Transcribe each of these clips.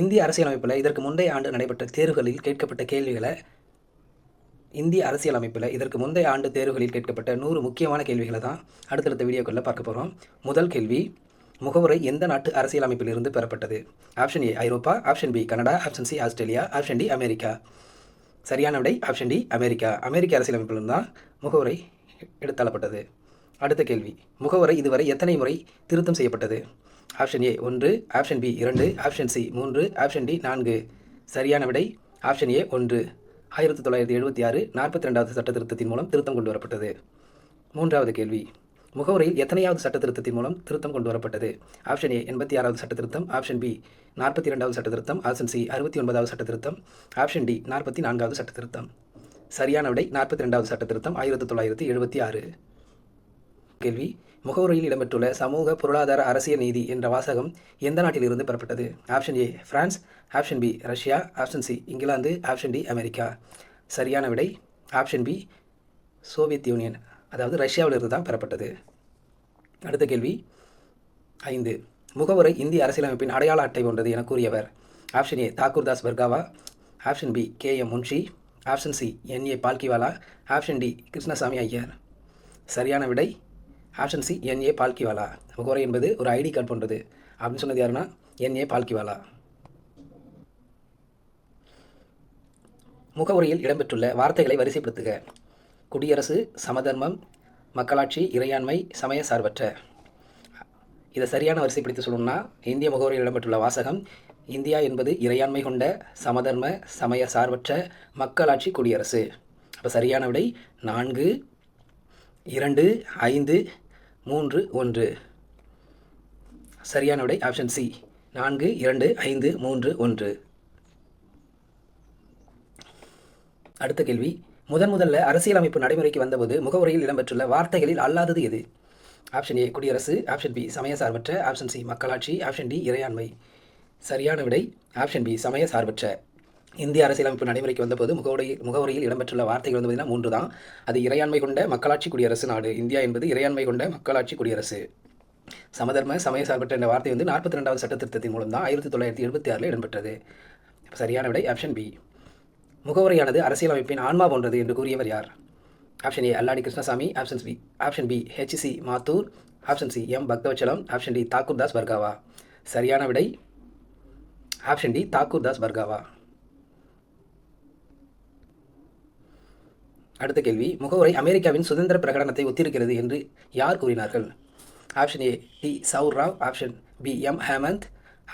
இந்திய அரசியலமைப்பில் இதற்கு முந்தைய ஆண்டு நடைபெற்ற தேர்வுகளில் கேட்கப்பட்ட கேள்விகளை இந்திய அரசியலமைப்பில் இதற்கு முந்தைய ஆண்டு தேர்வுகளில் கேட்கப்பட்ட நூறு முக்கியமான கேள்விகளை தான் அடுத்தடுத்த வீடியோக்களில் பார்க்க போகிறோம் முதல் கேள்வி முகவுரை எந்த நாட்டு அரசியலமைப்பிலிருந்து பெறப்பட்டது? Option A Europe. Option B Canada. Option C Australia. Option D America. சரியான விடை ஆப்ஷன் டி அமெரிக்கா. அமெரிக்க அரசியலமைப்பிலிருந்து தான் முகவுரை எடுத்தாளப்பட்டது அடுத்த கேள்வி முகவரை இதுவரை எத்தனை முறை திருத்தம் செய்யப்பட்டது? ஆப்ஷன் ஏ ஒன்று ஆப்ஷன் பி இரண்டு ஆப்ஷன் சி மூன்று ஆப்ஷன் டி நான்கு. சரியான விடை ஆப்ஷன் ஏ ஒன்று. ஆயிரத்தி தொள்ளாயிரத்தி எழுபத்தி ஆறு நாற்பத்தி ரெண்டாவது சட்ட திருத்தத்தின் மூலம் திருத்தம் கொண்டு வரப்பட்டது. மூன்றாவது கேள்வி. முகவரியில் எத்தனையாவது சட்ட திருத்தத்தின் மூலம் திருத்தம் கொண்டு வரப்பட்டது? ஆப்ஷன் ஏ எண்பத்தி ஆறாவது சட்ட திருத்தம் ஆப்ஷன் பி நாற்பத்தி இரண்டாவது சட்ட திருத்தம் ஆப்ஷன் சி அறுபத்தி ஒன்பதாவது சட்ட திருத்தம் ஆப்ஷன் டி நாற்பத்தி நான்காவது சட்ட திருத்தம். சரியான விடை நாற்பத்தி ரெண்டாவது சட்ட திருத்தம் ஆயிரத்தி தொள்ளாயிரத்தி எழுபத்தி ஆறு. கேள்வி. முகவுரையில் இடம்பெற்றுள்ள சமூக பொருளாதார அரசியல் நீதி என்ற வாசகம் எந்த நாட்டிலிருந்து பெறப்பட்டது? Option A France. Option B Russia. Option C England. Option D America. சரியான விடை ஆப்ஷன் பி சோவியத் யூனியன். அதாவது ரஷ்யாவிலிருந்து தான் பெறப்பட்டது. அடுத்த கேள்வி ஐந்து. முகவுரை இந்திய அரசியலமைப்பின் அடையாள அட்டை போன்றது என கூறியவர். Option A Thakurdas Bhargava. Option B K M Munshi. Option C N A Palkhivala. Option D Krishnaswami Iyer. சரியான விடை option C N A Palkhivala. முகவரை என்பது ஒரு ஐடி கார்டு போன்றது. அப்படின்னு சொன்னது யாருன்னா என் ஏ பால்கிவாலா. முகவுரையில் இடம்பெற்றுள்ள வார்த்தைகளை வரிசைப்படுத்துக. குடியரசு சமதர்மம் மக்களாட்சி இறையாண்மை சமய சார்பற்ற. இதை சரியான வரிசைப்படுத்தி சொல்லணும்னா இந்திய முகவரியில் இடம்பெற்றுள்ள வாசகம் இந்தியா என்பது இறையாண்மை கொண்ட சமதர்ம சமய சார்பற்ற மக்களாட்சி குடியரசு. அப்போ சரியான விடை நான்கு இரண்டு ஐந்து மூன்று ஒன்று. சரியான விடை ஆப்ஷன் சி நான்கு இரண்டு ஐந்து மூன்று ஒன்று. அடுத்த கேள்வி. முதன் முதல்ல அரசியலமைப்பு நடைமுறைக்கு வந்தபோது முகவுரையில் இடம்பெற்றுள்ள வார்த்தைகளில் அல்லாதது எது? ஆப்ஷன் ஏ குடியரசு. ஆப்ஷன் பி சமய சார்பற்ற ஆப்ஷன் சி மக்களாட்சி. ஆப்ஷன் டி இறையாண்மை. சரியான விடை ஆப்ஷன் பி சமய சார்பற்ற இந்திய அரசியலமைப்பு நடைமுறைக்கு வந்தபோது முகவுரை முகவுரையில் இடம்பெற்றுள்ள வார்த்தைகள் வந்து பார்த்தீங்கன்னா மூன்று தான் அது இறையாண்மை கொண்ட மக்களாட்சி குடியரசு நாடு. இந்தியா என்பது இறையாண்மை கொண்ட மக்களாட்சி குடியரசு. சமதர்ம சமய சார்பற்ற என்ற வார்த்தை வந்து நாற்பத்தி ரெண்டாவது சட்ட திருத்தத்தின் மூலம் தான் ஆயிரத்தி தொள்ளாயிரத்தி எழுபத்தி ஆறில் இடம்பெற்றது. சரியான விடை ஆப்ஷன் பி. முகவுரையானது அரசியலமைப்பின் ஆன்மா போன்றது என்று கூறியவர் யார்? Option A Alladi Krishnaswami. Option B option B H C Mathur. Option C M Bhaktavatsalam. Option D Thakurdas Bhargava. சரியான விடை ஆப்ஷன் டி தாக்கூர்தாஸ் பர்காவா. அடுத்த கேள்வி முகவுரை அமெரிக்காவின் சுதந்திர பிரகடனத்தை ஒத்திருக்கிறது என்று யார் கூறினார்கள்? Option A D சவுர் Rao option B M Hemant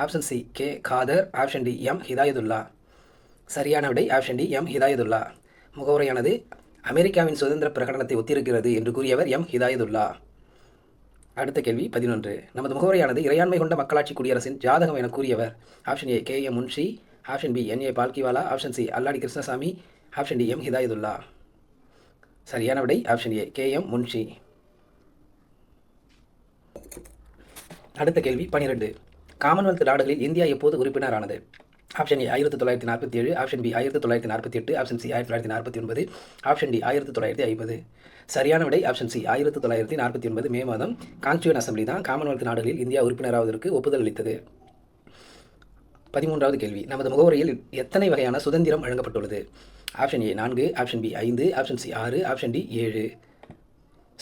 option C K Khader option D M Hidayatullah சரியான விடை ஆப்ஷன் டி எம் ஹிதாயதுல்லா முகவுரையானது அமெரிக்காவின் சுதந்திர பிரகடனத்தை ஒத்திருக்கிறது என்று கூறியவர் எம் ஹிதாயதுல்லா அடுத்த கேள்வி பதினொன்று. நமது முகவரியானது இறையாண்மை கொண்ட மக்களாட்சி குடியரசின் ஜாதகம் என கூறியவர். Option A K M Munshi. Option B N A Palkhivala. Option C Alladi Krishnaswami. Option D M Hidayatullah சரியான விடை. Option A K M Munshi அடுத்த கேள்வி பனிரெண்டு. காமன்வெல்த் நாடுகளில் இந்தியா எப்போது உறுப்பினரானது? ஆப்ஷன் ஏ ஆயிரத்தி தொள்ளாயிரத்தி நாற்பத்தி ஏழு ஆப்ஷன் பி ஆயிரத்தி தொள்ளாயிரத்தி நாற்பத்தி எட்டு ஆப்ஷன் சி ஆயிரத்தி தொள்ளாயிரத்தி நாற்பத்தி ஒன்பது ஆப்ஷன் டி ஆயிரத்தி தொள்ளாயிரத்தி ஐம்பது. சரியான விடை ஆப்ஷன் சி ஆயிரத்தி தொள்ளாயிரத்தி நாற்பத்தி ஒன்பது மே மாதம். கான்ஸ்டியூன் அசம்பிளி தான் காமன்வெல்த் நாடுகளில் இந்தியா உறுப்பினராவதற்கு ஒப்புதல் அளித்தது. பதிமூன்றாவது கேள்வி. நமது முகவரியில் எத்தனை வகையான சுதந்திரம் வழங்கப்பட்டுள்ளது? ஆப்ஷன் ஏ நான்கு ஆப்ஷன் பி ஐந்து ஆப்ஷன் சி ஆறு ஆப்ஷன் டி ஏழு.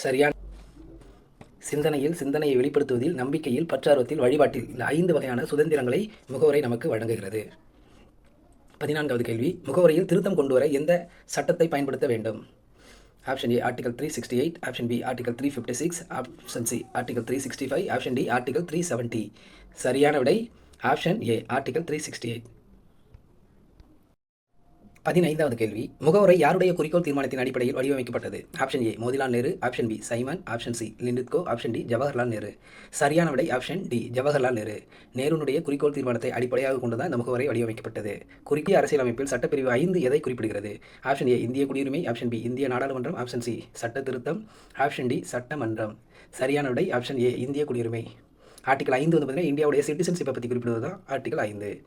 சரியான சிந்தனையில் சிந்தனையை வெளிப்படுத்துவதில் நம்பிக்கையில் பற்றார்வத்தில் வழிபாட்டில் இந்த ஐந்து வகையான சுதந்திரங்களை முகவரை நமக்கு வழங்குகிறது. பதினான்காவது கேள்வி முகவரியில் திருத்தம் கொண்டு வர எந்த சட்டத்தை பயன்படுத்த வேண்டும்? Option A article three sixty eight option B article three fifty six option C article three sixty five option D article three seventy சரியான விடை option A article three sixty eight பதினைந்தாவது கேள்வி முகவரை யாருடைய குறிக்கோள் தீர்மானத்தின் அடிப்படையில் வடிவமைக்கப்பட்டது? Option A Motilal Nehru. Option B Simon. Option C Linlithgow option D Jawaharlal Nehru. சரியான விடை ஆப்ஷன் டி ஜவஹர்லால் நேரு. நேருனுடைய குறிக்கோள் தீர்மானத்தை அடிப்படையாக கொண்டுதான் இந்த முகவரை வடிவமைக்கப்பட்டது. குறுகிய அரசியலமைப்பில் சட்டப்பிரிவு ஐந்து எதை குறிப்பிடுகிறது? ஆப்ஷன் ஏ இந்திய குடியுரிமை. ஆப்ஷன் பி இந்திய நாடாளுமன்றம். ஆப்ஷன் சி சட்ட திருத்தம். ஆப்ஷன் டி சட்டமன்றம். சரியான விடை ஆப்ஷன் ஏ இந்திய குடியுரிமை. ஆர்டிகல் ஐந்து வந்து பார்த்தீங்கன்னா இந்தியாவுடைய சிட்டிசன்ஷிப்பை பற்றி குறிப்பிடுவது தான் ஆர்டிகல் ஐந்து.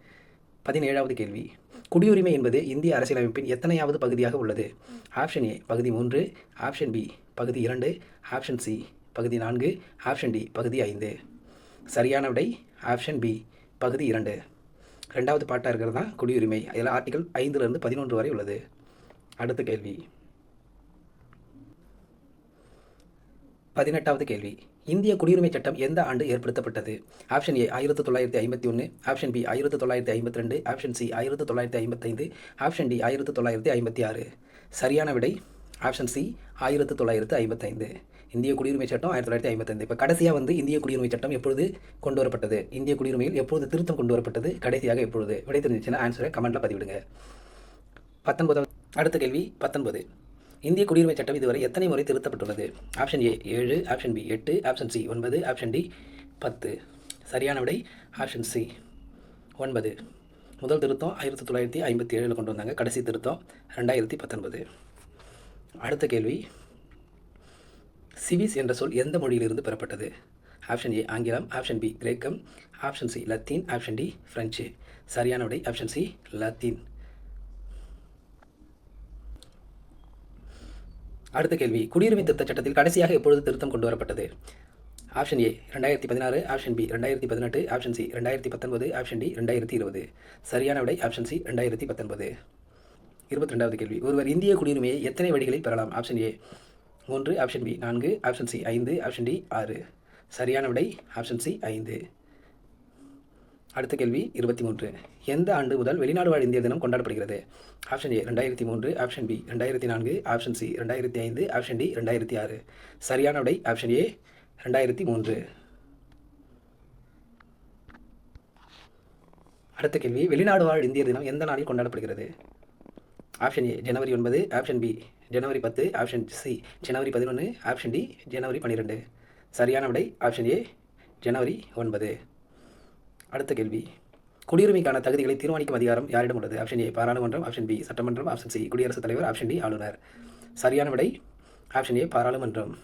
பதினேழாவது கேள்வி. குடியுரிமை என்பது இந்திய அரசியலமைப்பின் எத்தனையாவது பகுதியாக உள்ளது? ஆப்ஷன் ஏ பகுதி மூன்று. ஆப்ஷன் பி பகுதி இரண்டு. ஆப்ஷன் சி பகுதி நான்கு. ஆப்ஷன் டி பகுதி ஐந்து. சரியான விடை ஆப்ஷன் பி பகுதி இரண்டு. ரெண்டாவது பாட்டாக இருக்கிறது தான் குடியுரிமை. அதில் ஆர்டிகல் ஐந்துலேருந்து பதினொன்று வரை உள்ளது. அடுத்த கேள்வி. பதினெட்டாவது கேள்வி. இந்திய குடியுரிமை சட்டம் எந்த ஆண்டு ஏற்படுத்தப்பட்டது? ஆப்ஷன் ஏ ஆயிரத்தி தொள்ளாயிரத்தி ஐம்பத்தி ஒன்று ஆப்ஷன் பி ஆயிரத்தி தொள்ளாயிரத்தி ஐம்பத்தி ரெண்டு. ஆப்ஷன் சி ஆயிரத்தி தொள்ளாயிரத்தி ஐம்பத்தைந்து. ஆப்ஷன் டி ஆயிரத்தி தொள்ளாயிரத்தி ஐம்பத்தி ஆறு சரியான விடை? ஆப்ஷன் சி ஆயிரத்தி தொள்ளாயிரத்தி ஐம்பத்தைந்து. இந்திய குடியுரிமை சட்டம் ஆயிரத்தி தொள்ளாயிரத்தி ஐம்பத்தைந்து. இப்போ கடைசியாக வந்து இந்திய குடியுரிமை சட்டம் எப்பொழுது கொண்டு வரப்பட்டது இந்திய குடியுரிமையில் எப்பொழுது திருத்தம் கொண்டு வரப்பட்டது கடைசியாக எப்பொழுது? விடை தெரிஞ்சிச்சுன்னா ஆன்சரை கமெண்ட்டில் பதிவிடுங்க. பத்தொன்பதாவது அடுத்த கேள்வி பத்தொன்பது. இந்திய குடியுரிமை சட்டம் இதுவரை எத்தனை முறை திருத்தப்பட்டுள்ளது? ஆப்ஷன் ஏ ஏழு. ஆப்ஷன் பி எட்டு. ஆப்ஷன் சி ஒன்பது. ஆப்ஷன் டி பத்து. சரியான விடை ஆப்ஷன் சி ஒன்பது. முதல் திருத்தம் ஆயிரத்தி தொள்ளாயிரத்தி ஐம்பத்தி ஏழில் கொண்டு வந்தாங்க. கடைசி திருத்தம் ரெண்டாயிரத்தி பத்தொன்பது. அடுத்த கேள்வி. சிவிஸ் என்ற சொல் எந்த மொழியிலிருந்து பெறப்பட்டது? ஆப்ஷன் ஏ ஆங்கிலம். ஆப்ஷன் பி கிரேக்கம். ஆப்ஷன் சி லத்தீன். ஆப்ஷன் டி ஃப்ரெஞ்சு சரியான விடை ஆப்ஷன் சி லத்தீன். அடுத்த கேள்வி குடியுரிமை திருத்த சட்டத்தில் கடைசியாக எப்பொழுது திருத்தம் கொண்டு வரப்பட்டது ஆப்ஷன் ஏ ரெண்டாயிரத்தி பதினாறு. ஆப்ஷன் பி ரெண்டாயிரத்தி பதினெட்டு. ஆப்ஷன் சி ரெண்டாயிரத்தி பத்தொன்பது. ஆப்ஷன் டி ரெண்டாயிரத்தி இருபது. சரியான விடை ஆப்ஷன் சி ரெண்டாயிரத்தி பத்தொன்பது. இருபத்தி ரெண்டாவது கேள்வி ஒருவர் இந்திய குடியுரிமையை எத்தனை வழிகளில் பெறலாம்? ஆப்ஷன் ஏ மூன்று ஆப்ஷன் பி நான்கு. ஆப்ஷன் சி ஐந்து. ஆப்ஷன் டி ஆறு. சரியான விடை ஆப்ஷன் சி ஐந்து. அடுத்த கேள்வி இருபத்தி மூன்று. எந்த ஆண்டு முதல் வெளிநாடு வாழ் இந்திய தினம் கொண்டாடப்படுகிறது? ஆப்ஷன் ஏ ரெண்டாயிரத்தி மூன்று. ஆப்ஷன் பி ரெண்டாயிரத்தி நான்கு. ஆப்ஷன் சி ரெண்டாயிரத்தி ஐந்து. ஆப்ஷன் டி ரெண்டாயிரத்தி ஆறு. சரியான விடை ஆப்ஷன் ஏ ரெண்டாயிரத்தி மூன்று. அடுத்த கேள்வி வெளிநாடு வாழ் இந்திய தினம் எந்த நாளில் கொண்டாடப்படுகிறது? ஆப்ஷன் ஏ ஜனவரி ஒன்பது. ஆப்ஷன் பி ஜனவரி பத்து. ஆப்ஷன் சி ஜனவரி பதினொன்று ஆப்ஷன் டி ஜனவரி பன்னிரெண்டு. சரியான விடை ஆப்ஷன் ஏ ஜனவரி ஒன்பது. அடுத்த கேள்வி. குடியுரிமைக்கான தகுதிகளை தீர்மானிக்கும் அதிகாரம் யாரிடம் உள்ளது? ஆப்ஷன் ஏ பாராளுமன்றம். ஆப்ஷன் பி சட்டமன்றம். ஆப்ஷன் சி குடியரசுத் தலைவர். ஆப்ஷன் டி ஆளுநர். சரியான விடை? ஆப்ஷன் ஏ பாராளுமன்றம்.